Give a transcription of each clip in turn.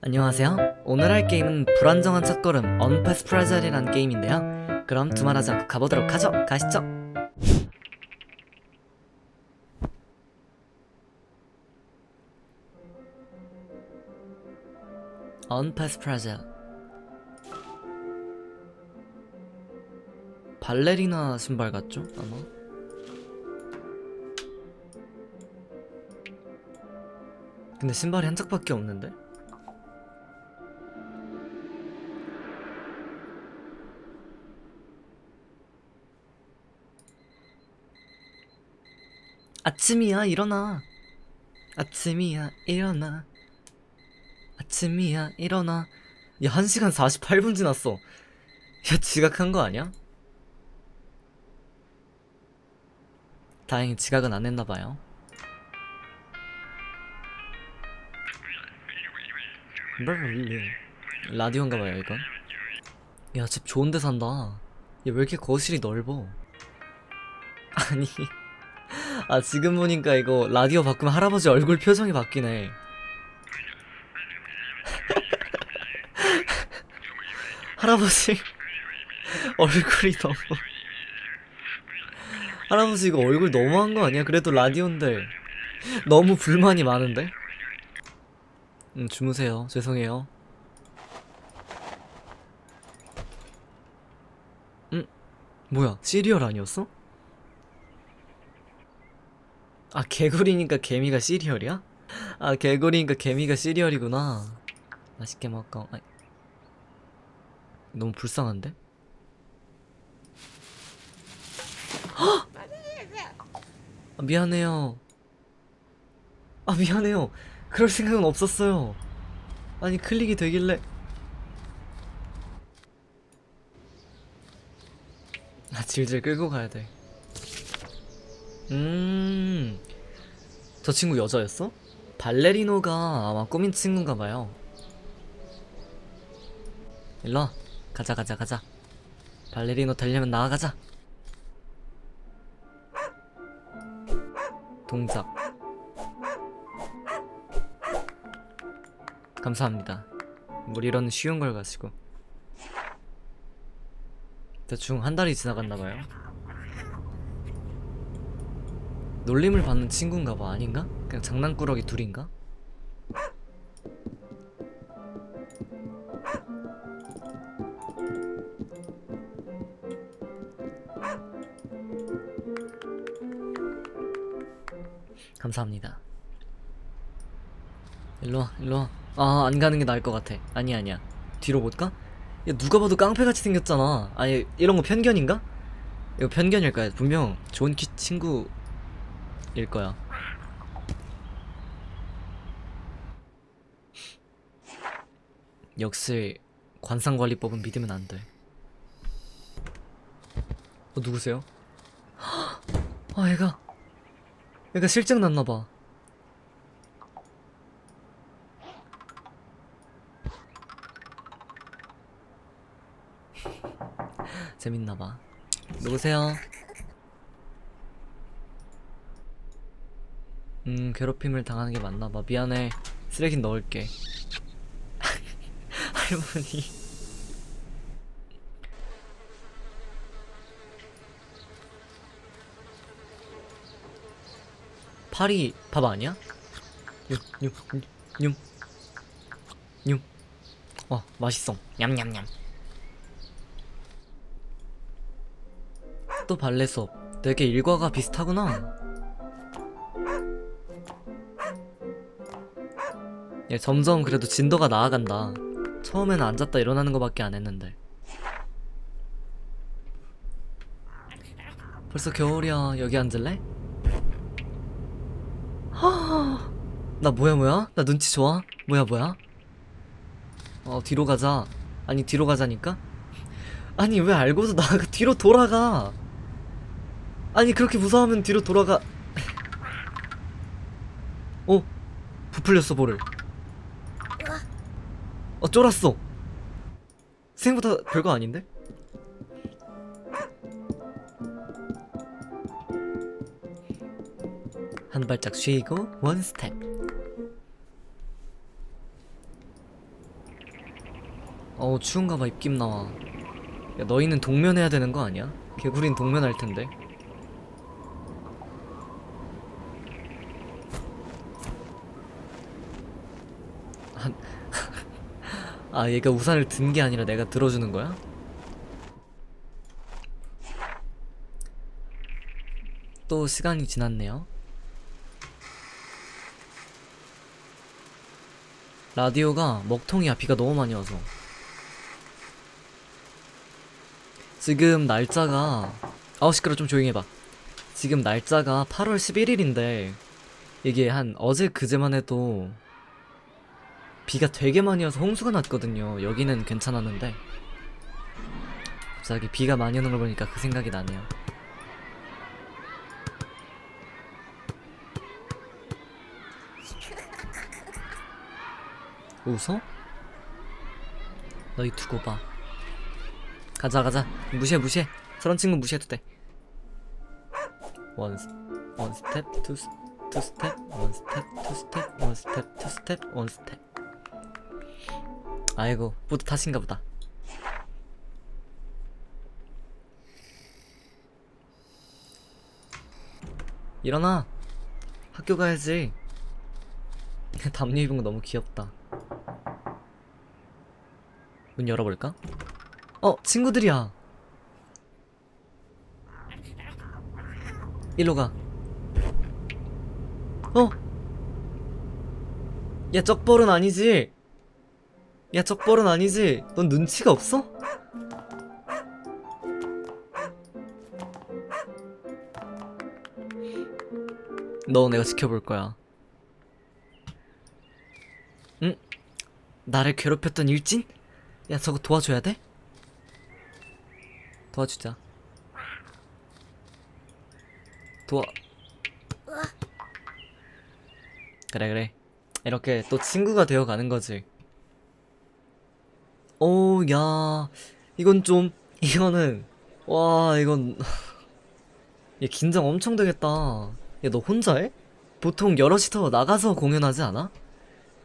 안녕하세요. 오늘 할 게임은 불안정한 첫걸음 언패스 프라자리라는 게임인데요. 그럼 두말하지 않고 가보도록 하죠. 가시죠. 언패스 프라자 발레리나 신발 같죠? 아마 근데 신발이 한 짝밖에 없는데? 아침이야 일어나. 아침이야 일어나. 아침이야 일어나. 야 1시간 48분 지났어. 야 지각한 거 아니야? 다행히 지각은 안 했나봐요. 라디오인가봐요 이건. 야 집 좋은 데 산다. 야 왜 이렇게 거실이 넓어? 아니 아 지금 보니까 이거 라디오 바꾸면 할아버지 얼굴 표정이 바뀌네 할아버지 얼굴이 너무 할아버지 이거 얼굴 너무한 거 아니야? 그래도 라디오인데 너무 불만이 많은데? 음 주무세요 죄송해요 음 뭐야 시리얼 아니었어? 아 개구리니까 개미가 시리얼이야? 아 개구리니까 개미가 시리얼이구나. 맛있게 먹어. 아, 너무 불쌍한데? 헉! 아, 미안해요. 아 미안해요. 그럴 생각은 없었어요. 아니 클릭이 되길래. 아 질질 끌고 가야 돼. 음, 저 친구 여자였어? 발레리노가 아마 꾸민 친구인가 봐요. 일로 와. 가자, 가자, 가자. 발레리노 되려면 나아가자. 동작. 감사합니다. 뭘 이런 쉬운 걸 가지고. 대충 한 달이 지나갔나 봐요. 놀림을 받는 친구인가 봐 아닌가? 그냥 장난꾸러기 둘인가? 감사합니다. 일로와, 일로와. 아, 안 가는 게 나을 것 같아. 아니, 아니야. 뒤로 못 가? 야, 누가 봐도 깡패같이 생겼잖아. 아니, 이런 거 편견인가? 이거 편견일 거야. 분명 좋은 키 친구 일 거야. 역시 관상관리법은 믿으면 안 돼. 어 누구세요? 아 얘가 얘가 실증 났나 봐. 재밌나 봐. 누구세요? 음, 괴롭힘을 당하는 게 맞나 봐. 미안해. 쓰레기 넣을게. 할머니. 파리 밥 아니야? 뇽. 와, 맛있어. 냠냠냠. 또 발레 수업. 되게 일과가 비슷하구나. 예, 점점 그래도 진도가 나아간다. 처음에는 앉았다 일어나는 것밖에 안 했는데. 벌써 겨울이야. 여기 앉을래? 하, 나 뭐야 뭐야? 나 눈치 좋아? 뭐야 뭐야? 어 뒤로 가자. 아니 뒤로 가자니까? 아니 왜 알고서 나가 뒤로 돌아가? 아니 그렇게 무서워하면 뒤로 돌아가. 어 부풀렸어 볼을. 어 쫄았어 생각보다 별거 아닌데? 한 발짝 쉬고 원 스텝 어우 추운가봐 입김 나와 야 너희는 동면해야 되는 거 아니야? 개구린 동면할 텐데 한- 아 얘가 우산을 든 게 아니라 내가 들어주는 거야? 또 시간이 지났네요. 라디오가 먹통이야. 비가 너무 많이 와서. 지금 날짜가 아우 시끄러 좀 조용히 해봐. 지금 날짜가 8월 11일인데 이게 한 어제 그제만 해도 비가 되게 많이 와서 홍수가 났거든요. 여기는 괜찮았는데. 갑자기 비가 많이 오는 걸 보니까 그 생각이 나네요. 웃어? 너희 두고 봐. 가자 가자. 무시해 무시해. 저런 친구 무시해도 돼. 원, 원 스텝 투, 스- 투 스텝 원 스텝 투 스텝 원 스텝 투 스텝 원 스텝 아이고 뿌듯하신가 보다 일어나 학교 가야지 담요 입은 거 너무 귀엽다 문 열어볼까? 어 친구들이야 일로 가 어? 야 쩍벌은 아니지? 야 쩍벌은 아니지? 넌 눈치가 없어? 너 내가 지켜볼 거야 응? 나를 괴롭혔던 일진? 야 저거 도와줘야 돼? 도와주자 도와 그래 그래 이렇게 또 친구가 되어 가는 거지 오야. 이건 좀 이거는 와 이건. 얘 긴장 엄청 되겠다. 야너 혼자 해? 보통 여럿이서 나가서 공연하지 않아?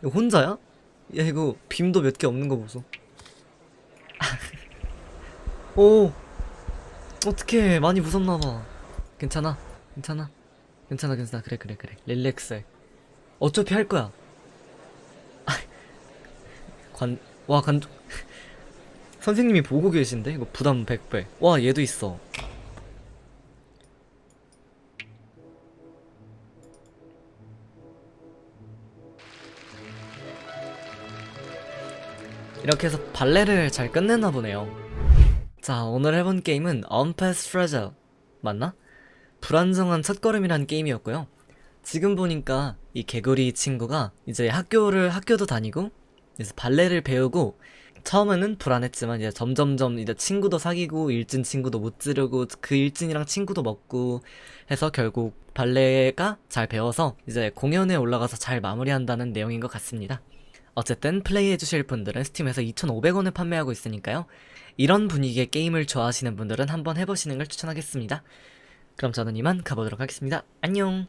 이거 혼자야? 야 이거 빔도 몇 개 없는 거 보소. 오. 어떡해. 많이 무섭나봐. 괜찮아? 괜찮아? 괜찮아 괜찮아. 그래 그래 그래. 릴렉스해 어차피 할 거야. 관 와 관 선생님이 보고 계신데 이거 부담 100배 와 얘도 있어 이렇게 해서 발레를 잘 끝냈나 보네요. 자, 오늘 해본 게임은 Unpassed Fragile. 맞나? 불안정한 첫걸음이란 게임이었고요. 지금 보니까 이 개구리 친구가 이제 학교를, 학교도 다니고, 이제 발레를 배우고, 처음에는 불안했지만 이제 점점점 이제 친구도 사귀고, 일진 친구도 못 지르고, 그 일진이랑 친구도 먹고 해서 결국 발레가 잘 배워서 이제 공연에 올라가서 잘 마무리한다는 내용인 것 같습니다. 어쨌든 플레이해주실 분들은 스팀에서 2,500원에 판매하고 있으니까요. 이런 분위기의 게임을 좋아하시는 분들은 한번 해보시는 걸 추천하겠습니다. 그럼 저는 이만 가보도록 하겠습니다. 안녕!